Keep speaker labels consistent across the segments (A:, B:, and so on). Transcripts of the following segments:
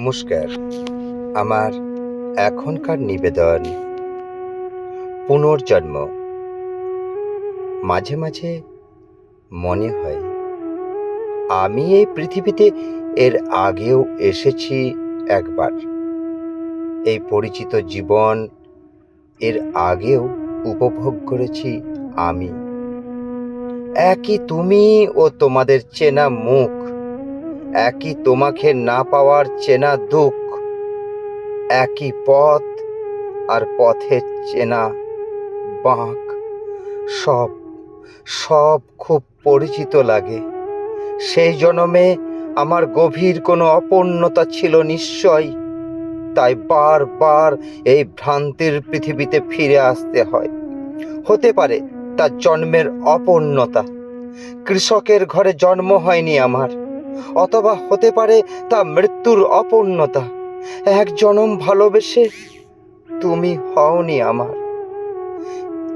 A: নমস্কার। আমার এখনকার নিবেদন, পুনর্জন্ম। মাঝে মাঝে মনে হয়, আমি এই পৃথিবীতে এর আগেও এসেছি একবার। এই পরিচিত জীবন এর আগেও উপভোগ করেছি আমি। একই তুমি ও তোমাদের চেনা মুখ। একই তোমাকে না পাওয়ার চেনা দুঃখ, একই পথ আর পথের চেনা বাঁক। সব সব খুব পরিচিত লাগে। সেই জন্মে আমার গভীর কোনো অপূর্ণতা ছিল নিশ্চয়। তাই বারবার এই ভ্রান্তির পৃথিবীতে ফিরে আসতে হয়। হতে পারে তার জন্মের অপূর্ণতা। কৃষকের ঘরে জন্ম হয়নি আমার। অথবা হতে পারে তা মৃত্যুর অপূর্ণতা। এক জনম ভালোবেসে তুমি হওনি আমার।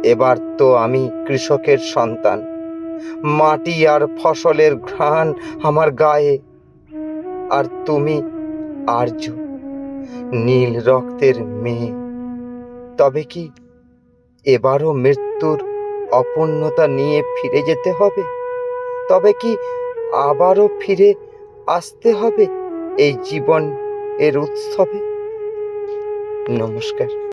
A: এবার তো আমি কৃষকের সন্তান। মাটি আর ফসলের ঘ্রাণ আমার গায়ে। আর তুমি আর্য, নীল রক্তের মেয়ে। তবে কি এবারও মৃত্যুর অপূর্ণতা নিয়ে ফিরে যেতে হবে? তবে কি আবারও ফিরে আসতে হবে এই জীবন এর উৎসবে। নমস্কার।